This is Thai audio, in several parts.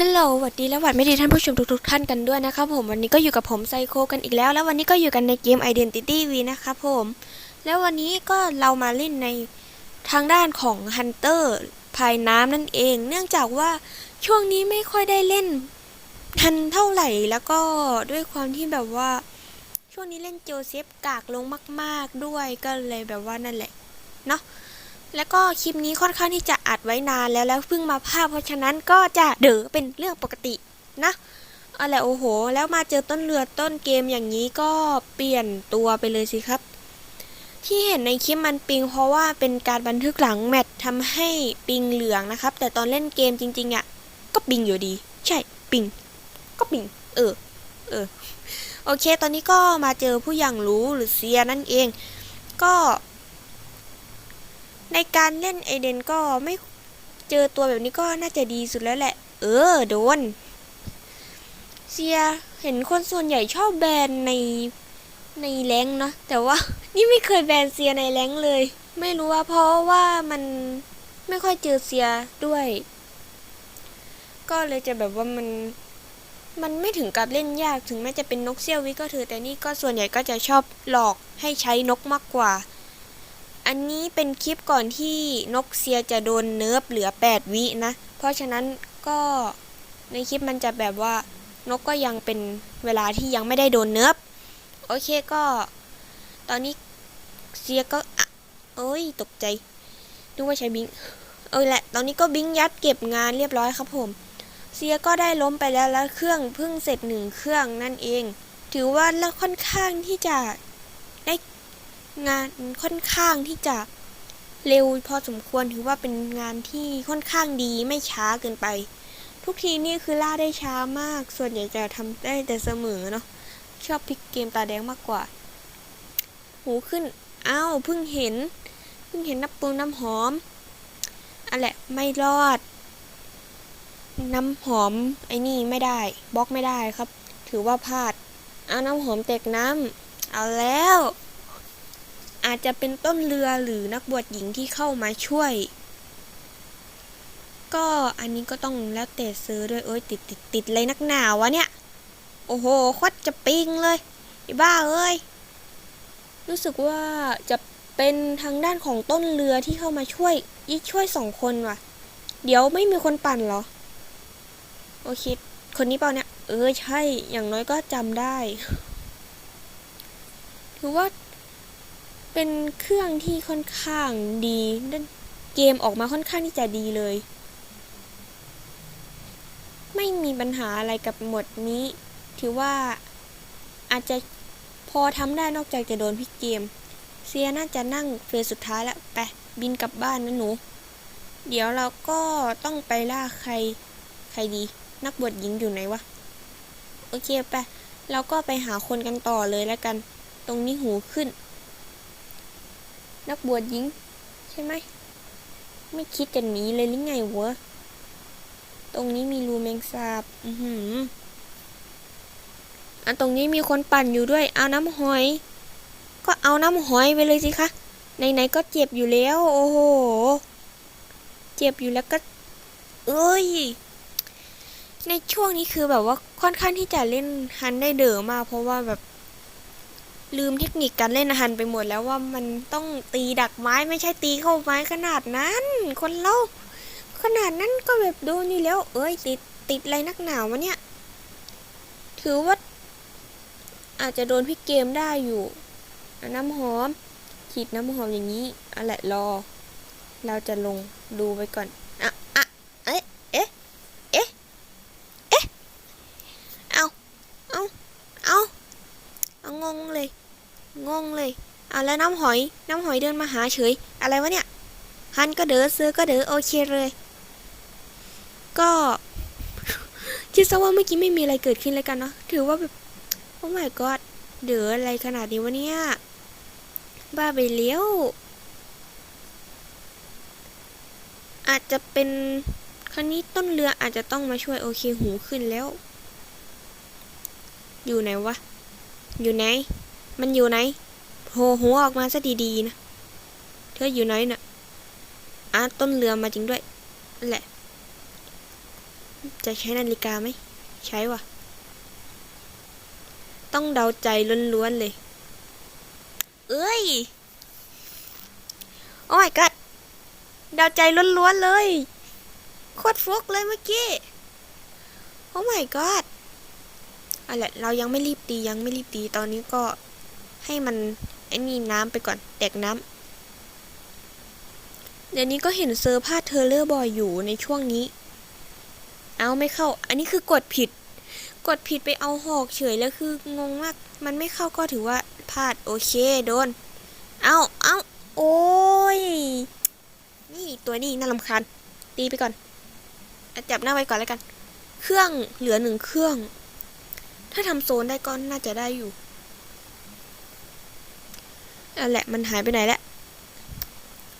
ฮัลโหลสวัสดีและหวัดไม่ดีท่านผู้ชมทุกๆท่านกันด้วยนะครับผมวันนี้ก็อยู่กับผมไซโคกันอีกแล้ว แล้ววันนี้ก็อยู่กันในเกม Identity V นะครับผม แล้ววันนี้ก็เรามาเล่นในทางด้านของ Hunter ภายน้ำนั่นเอง เนื่องจากว่าช่วงนี้ไม่ค่อยได้เล่นทันเท่าไหร่แล้วก็ด้วยความที่แบบว่า ช่วงนี้เล่นโจเซฟกากลงมาก ๆด้วยก็เลยแบบว่านั่นแหละเนาะ แล้วก็คลิปนี้ค่อนข้างที่จะอัดไว้นานแล้วแล้วเพิ่งมาภาพ เพราะฉะนั้นก็จะเด๋อเป็นเรื่องปกตินะอะไรโอ้โห แล้วมาเจอต้นเรือต้นเกมอย่างนี้ก็เปลี่ยนตัวไปเลยสิครับ ที่เห็นในคลิปมันปิง เพราะว่าเป็นการบันทึกหลังแมตช์ทำให้ปิงเหลืองนะครับ แต่ตอนเล่นเกมจริงๆอะ่ะก็ปิงอยู่ดี ใช่ปิง ก็ปิง เออ เออ โอเค ตอนนี้ก็มาเจอผู้อย่างรู้หรือเซียนั่นเอง ก็ ในการเล่นไอเดนก็ไม่เจอตัวแบบนี้ก็น่าจะดีสุดแล้วแหละ เออ โดน เซียเห็นคนส่วนใหญ่ชอบแบนในในแรงเนาะแต่ว่านี่ไม่เคยแบนเซียในแรงเลย ไม่รู้ว่าเพราะว่ามันไม่ค่อยเจอเซียด้วย ก็เลยจะแบบว่ามันมันไม่ถึงกับเล่นยากถึงแม้จะเป็นนกเซี่ยววิก็เถอะแต่นี่ก็ส่วนใหญ่ก็จะชอบหลอกให้ใช้นกมากกว่า อันนี้เป็นคลิปก่อนที่นกเซียจะโดนเนิร์ฟเหลือ 8 วินะ เพราะฉะนั้นก็ในคลิปมันจะแบบว่านกก็ยังเป็นเวลาที่ยังไม่ได้โดนเนิร์ฟโอเคก็ ตอนนี้เซียก็อะเอ้ยตกใจนึกว่าใช้บิงเออแหละ ตอนนี้ก็บิงยัดเก็บงานเรียบร้อยครับผม เซียก็ได้ล้มไปแล้วแล้วเครื่องเพิ่งเสร็จหนึ่งเครื่องนั่นเอง ถือว่าแล้วค่อนข้างที่จะ งานค่อนข้างที่จะเร็วพอสมควรถือว่าเป็นงานที่ค่อนข้างดีไม่ช้าเกินไป ทุกทีนี่คือล่าได้ช้ามาก ส่วนใหญ่จะทำได้แต่เสมอเนาะชอบพลิกเกมตาแดงมากกว่า หูขึ้นอ้าวเพิ่งเห็น เพิ่งเห็นน้ำปูน้ำหอมอันแหละไม่รอด น้ำหอมไอ้นี่ไม่ได้บล็อกไม่ได้ครับ ถือว่าพลาด เอาน้ำหอมแตกน้ำเอาแล้ว อาจจะเป็นต้นเรือหรือนักบวชหญิงที่เข้ามาช่วย ก็อันนี้ก็ต้องแล้วแต่ซื้อด้วยโอ้ยติดติดติดเลยนักหนาวะเนี่ย โอ้โหควัดจะปิงเลยไอ้บ้าเอ้ยรู้สึกว่าจะเป็นทางด้านของต้นเรือที่เข้ามาช่วยอีกช่วยสองคนว่ะ เดี๋ยวไม่มีคนปั่นเหรอ โอเค คนนี้เปล่าเนี่ย เออใช่ อย่างน้อยก็จำได้ ถือว่า เป็นเครื่องที่ค่อนข้างดีเกมออกมาค่อนข้างที่จะดีเลย ไม่มีปัญหาอะไรกับหมดนี้ ถือว่าอาจจะพอทำได้นอกจากจะโดนพี่เกม เซียน่าจะนั่งเฟสสุดท้ายแล้วไปบินกลับบ้านนะหนู เดี๋ยวเราก็ต้องไปล่าใครใครดี นักบวชหญิงอยู่ไหนวะ โอเคไปเราก็ไปหาคนกันต่อเลยแล้วกัน ตรงนี้หูขึ้น นักบวชหญิง ใช่ไหม ไม่คิดจะหนีเลยหรือไงวะ ตรงนี้มีรูแมงสาบ อือหืออันตรงนี้มีคนปั่นอยู่ด้วย เอาน้ำหอย ก็เอาน้ำหอยไปเลยสิคะไหนๆก็เจ็บอยู่แล้ว โอ้โห เจ็บอยู่แล้วก็ เอ้ย ในช่วงนี้คือแบบว่าค่อนข้างที่จะเล่นฮันได้เด๋อมากเพราะว่าแบบ ลืมเทคนิคการเล่นอาหารไปหมดแล้วว่ามันต้องตีดักไม้ไม่ใช่ตีเข้าไม้ขนาดนั้น คนเล่าขนาดนั้นก็แบบโดนอยู่แล้ว เอ้ยติดติดอะไรนักหนาววะเนี่ย ถือว่า อาจจะโดนพี่เกมได้อยู่ น้ำหอมฉีดน้ำหอมอย่างนี้อะแหละรอ เราจะลงดูไปก่อนอะอะเอ๊ะเอ๊ะเอ๊ะเอ๊ะเอาเอาเอา เอางงเลย งงเลย เอาแล้วน้ำหอย น้ำหอยเดินมาหาเฉย อะไรวะเนี่ย ฮันก็เด๋อเซอก็เด๋อโอเคเลย ก็คิดซะว่าเมื่อกี้ไม่มีอะไรเกิดขึ้นเลยกันเนาะ ถือว่าแบบโอ้ my god เด๋ออะไรขนาดนี้วะเนี่ย บ้าไปเลี้ยว อาจจะเป็นคันนี้ต้นเรืออาจจะต้องมาช่วยโอเคหูขึ้นแล้ว อยู่ไหนวะ อยู่ไหน มันอยู่ไหนโผล่หัวออกมาซะดีๆนะ เธออยู่ไหนน่ะอะต้นเรือมาจริงด้วยนั่นแหละ จะใช้นาฬิกาไหม ใช้ว่ะ ต้องเดาใจล้วนๆเลย เอ้ย โอ้ my god เดาใจล้วนๆเลย โคตรฟลุกเลยเมื่อกี้ โอ้ my god อาละเรายังไม่รีบตียังไม่รีบตีตอนนี้ก็ให้มันไอ้นี่น้ำไปก่อนแตกน้ำเดี๋ยวนี้ก็เห็นเซอร์พาดเทอเลอร์บอยอยู่ในช่วงนี้ เอาไม่เข้า อันนี้คือกดผิด กดผิดไปเอาหอกเฉยแล้วคืองงมาก มันไม่เข้าก็ถือว่าพลาดโอเคโดน เอาเอาโอ้ย นี่ตัวนี้น่ารำคาญตีไปก่อนอจับหน้าไว้ก่อนแล้วกัน เครื่องเหลือหนึ่งเครื่อง ถ้าทำโซนได้ก็น่าจะได้อยู่นั่นแหละมันหายไปไหนแล้ว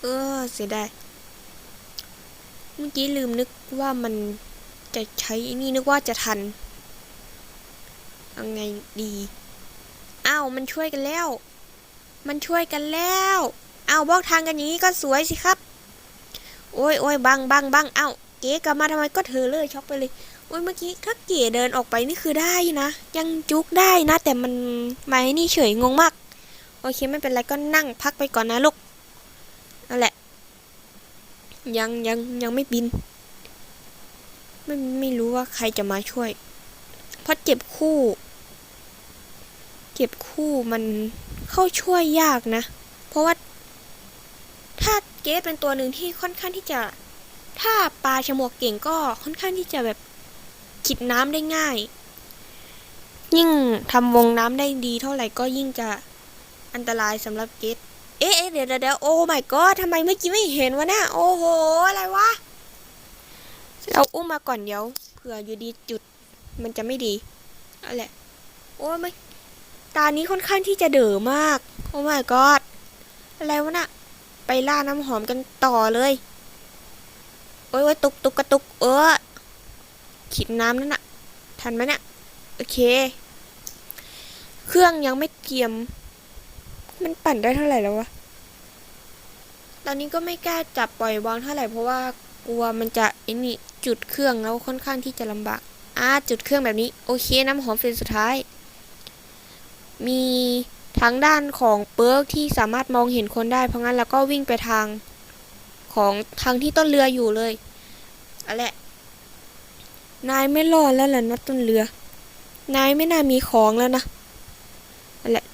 เออเสียดายเมื่อกี้ลืมนึกว่ามันจะใช้นี่นึกว่าจะทันยังไงดีอ้าวมันช่วยกันแล้ว มันช่วยกันแล้วอ้าวบอกทางกันอย่างนี้ก็สวยสิครับ โอ้ยโอ้ยบังบังบังอ้าวเก๋กลับมาทำไมก็เธอเลยช็อกไปเลย อ้ยเมื่อกี้ถ้าเก๋เดินออกไปนี่คือได้นะ ยังจุกได้นะ แต่มันมาไอ้นี่เฉยงงมาก โอเคไม่เป็นไรก็นั่งพักไปก่อนนะลูกนั่นแหละ ยังยังยังไม่บิน ไม่ไม่รู้ว่าใครจะมาช่วย เพราะเจ็บคู่ เจ็บคู่มันเข้าช่วยยากนะ เพราะว่า ถ้าเกสเป็นตัวหนึ่งที่ค่อนข้างที่จะ ถ้าปลาฉมวกเก่งก็ค่อนข้างที่จะแบบ ขิดน้ำได้ง่าย ยิ่งทำวงน้ำได้ดีเท่าไหร่ก็ยิ่งจะอันตรายสำหรับเกสเอ๊ะเอ๊ะเดี๋ยวเดี๋ยวโอ้ my god ทำไมเมื่อกี้ไม่เห็นวะน่ะโอ้โห อะไรวะ เราอุ้มมาก่อนเดี๋ยวเผื่ออยู่ดีจุดมันจะไม่ดีเอาแหละ โอ้ไม่ตานี้ค่อนข้างที่จะเด๋อมาก โอ้ my god อะไรวะน่ะ ไปล่าน้ำหอมกันต่อเลย โอ้ยโอ้ยตุกตุกกระตุก เออ ขีดน้ำนั่นน่ะทันไหมเนี่ยโอเค เครื่องยังไม่เตรียม มันปั่นได้เท่าไหร่แล้ววะ ตอนนี้ก็ไม่กล้าจับปล่อยวางเท่าไหร่เพราะว่ากลัวมันจะไอ้นี่จุดเครื่องแล้วค่อนข้างที่จะลำบากอ่าจุดเครื่องแบบนี้โอเคน้ำหอมเฟรนสุดท้าย มีทั้งด้านของเปิร์กที่สามารถมองเห็นคนได้เพราะงั้นเราก็วิ่งไปทางของทางที่ต้นเรืออยู่เลยเอาแหละ นายไม่รอดแล้วแหละนะต้นเรือ นายไม่น่ามีของแล้วนะอาแหละ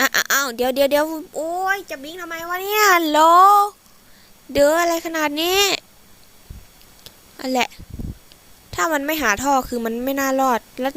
อ้าวอ้าวเดี๋ยวเดี๋ยวเดี๋ยวโอ้ยจะบิงทำไมวะเนี่ยฮัลโหลเดืออะไรขนาดนี้อันแหละ ถ้ามันไม่หาท่อคือมันไม่น่ารอดแล้ว